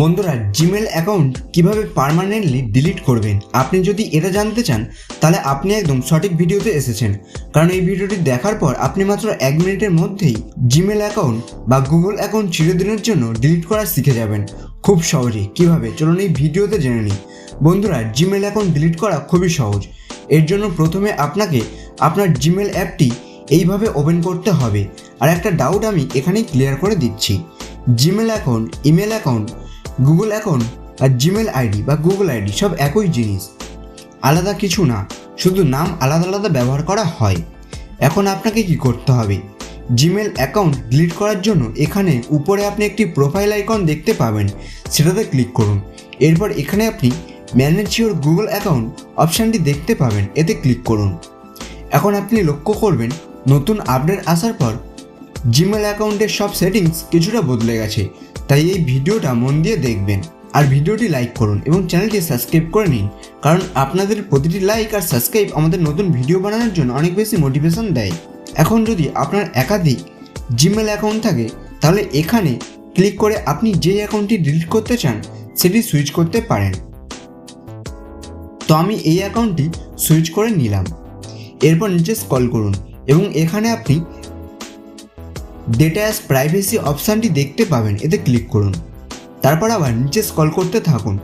বন্ধুরা Gmail account কীভাবে permanently delete করবেন? আপনি যদি এটা জানতে চান, তাহলে আপনি একদম সঠিক ভিডিওতে এসেছেন। কারণ এই ভিডিওটি দেখার পর আপনি মাত্র এক মিনিটের মধ্যেই জিমেল অ্যাকাউন্ট বা গুগল অ্যাকাউন্ট চিরদিনের জন্য ডিলিট করা শিখে যাবেন। খুব সহজেই কীভাবে? চলুন এই ভিডিওতে জেনে নিই। বন্ধুরা জিমেল অ্যাকাউন্ট ডিলিট করা খুবই সহজ। এর জন্য প্রথমে আপনাকে আপনার জিমেল অ্যাপটি এইভাবে ওপেন করতে হবে। আর একটা ডাউট আমি এখানেই ক্লিয়ার করে দিচ্ছি। Gmail account email account Google account আর জিমেল আইডি বা গুগল আইডি সব একই জিনিস। আলাদা কিছু না, শুধু নাম আলাদা আলাদা ব্যবহার করা হয়। এখন আপনাকে কি করতে হবে? জিমেল অ্যাকাউন্ট ডিলিট করার জন্য এখানে উপরে আপনি একটি প্রোফাইল আইকন দেখতে পাবেন, সেটাতে ক্লিক করুন। এরপর এখানে আপনি ম্যানেজ ইউর গুগল অ্যাকাউন্ট অপশানটি দেখতে পাবেন, এতে ক্লিক করুন। এখন আপনি লক্ষ্য করবেন, নতুন আপডেট আসার পর জিমেল অ্যাকাউন্টের সব সেটিংস কিছুটা বদলে গেছে। তাই এই ভিডিওটা মন দিয়ে দেখবেন। আর ভিডিওটি লাইক করুন এবং চ্যানেলটি সাবস্ক্রাইব করে নিন, কারণ আপনাদের প্রতিটি লাইক আর সাবস্ক্রাইব আমাদের নতুন ভিডিও বানানোর জন্য অনেক বেশি মোটিভেশন দেয়। এখন যদি আপনার একাধিক জিমেল অ্যাকাউন্ট থাকে, তাহলে এখানে ক্লিক করে আপনি যে অ্যাকাউন্টটি ডিলিট করতে চান, সেটি সুইচ করতে পারেন। তো আমি এই অ্যাকাউন্টটি সুইচ করে নিলাম। এরপর নিচে স্কল করুন এবং এখানে আপনি ডেটা অ্যাস প্রাইভেসি অপশানটি দেখতে পাবেন, এতে ক্লিক করুন। তারপর আবার নিচে স্কল করতে থাকুন।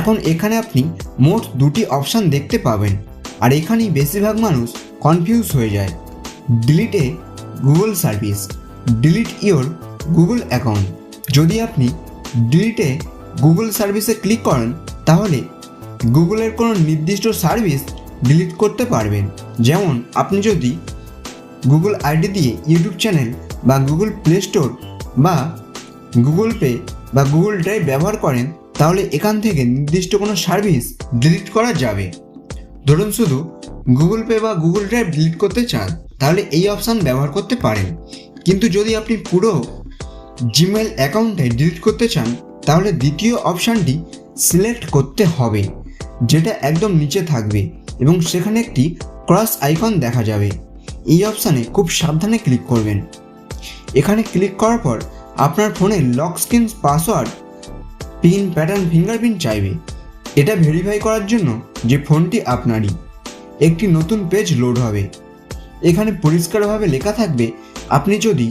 এখন এখানে আপনি মোট দুটি অপশান দেখতে পাবেন, আর এখানেই বেশিরভাগ মানুষ কনফিউজ হয়ে যায়। Delete a Google service delete your Google account যদি আপনি ডিলিটে গুগল সার্ভিসে ক্লিক করেন, তাহলে গুগলের কোনো নির্দিষ্ট সার্ভিস ডিলিট করতে পারবেন। যেমন আপনি যদি গুগল আইডি দিয়ে ইউটিউব চ্যানেল বা গুগল প্লে স্টোর বা গুগল পে বা গুগল ড্রাইভ ব্যবহার করেন, তাহলে এখান থেকে নির্দিষ্ট কোনো সার্ভিস ডিলিট করা যাবে। ধরুন শুধু গুগল পে বা গুগল ড্রাইভ ডিলিট করতে চান, তাহলে এই অপশান ব্যবহার করতে পারেন। কিন্তু যদি আপনি পুরো জিমেল অ্যাকাউন্টে ডিলিট করতে চান, তাহলে দ্বিতীয় অপশানটি সিলেক্ট করতে হবে, যেটা একদম নিচে থাকবে এবং সেখানে একটি ক্রস আইকন দেখা যাবে। এই অপশানে খুব সাবধানে ক্লিক করবেন। এখানে ক্লিক করার পর আপনার ফোনে lock screen password PIN pattern fingerprint চাইবে। এটা ভেরিফাই করার জন্য যে ফোনটি আপনারই। একটি নতুন পেজ লোড হবে। এখানে পরিষ্কারভাবে লেখা থাকবে, আপনি যদি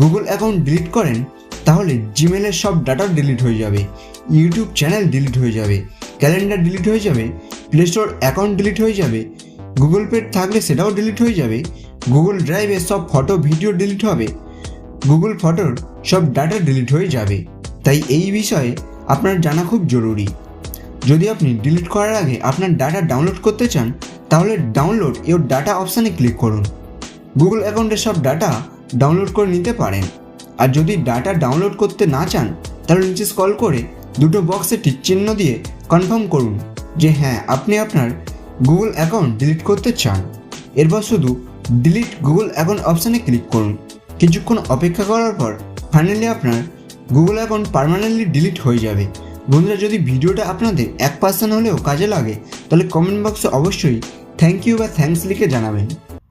গুগল অ্যাকাউন্ট ডিলিট করেন, তাহলে জিমেলের সব ডাটা ডিলিট হয়ে যাবে ইউটিউব চ্যানেল ডিলিট হয়ে যাবে ক্যালেন্ডার ডিলিট হয়ে যাবে প্লে স্টোর অ্যাকাউন্ট ডিলিট হয়ে যাবে গুগল পে থাকলে সেটাও ডিলিট হয়ে যাবে গুগল ড্রাইভে সব ফটো ভিডিও ডিলিট হবে। গুগল ফটোর সব ডাটা ডিলিট হয়ে যাবে। তাই এই বিষয়ে আপনার জানা খুব জরুরি। যদি আপনি ডিলিট করার আগে আপনার ডাটা ডাউনলোড করতে চান, তাহলে ডাউনলোড ইওর ডাটা অপশানে ক্লিক করুন। গুগল অ্যাকাউন্টের সব ডাটা ডাউনলোড করে নিতে পারেন। আর যদি ডাটা ডাউনলোড করতে না চান, তাহলে নিচে স্কল করে দুটো বক্সে টিক চিহ্ন দিয়ে কনফার্ম করুন যে হ্যাঁ আপনি আপনার গুগল অ্যাকাউন্ট ডিলিট করতে চান। এরপর শুধু ডিলিট গুগল অ্যাকাউন্ট অপশানে ক্লিক করুন। কিছুক্ষণ অপেক্ষা করার পর ফাইনালি আপনার গুগল অ্যাকাউন্ট পারমানেন্টলি ডিলিট হয়ে যাবে। বন্ধুরা, যদি ভিডিওটা আপনাদের এক পার্সেন্ট হলেও কাজে লাগে, তাহলে কমেন্ট বক্সে অবশ্যই থ্যাংক ইউ বা থ্যাংকস লিখে জানাবেন।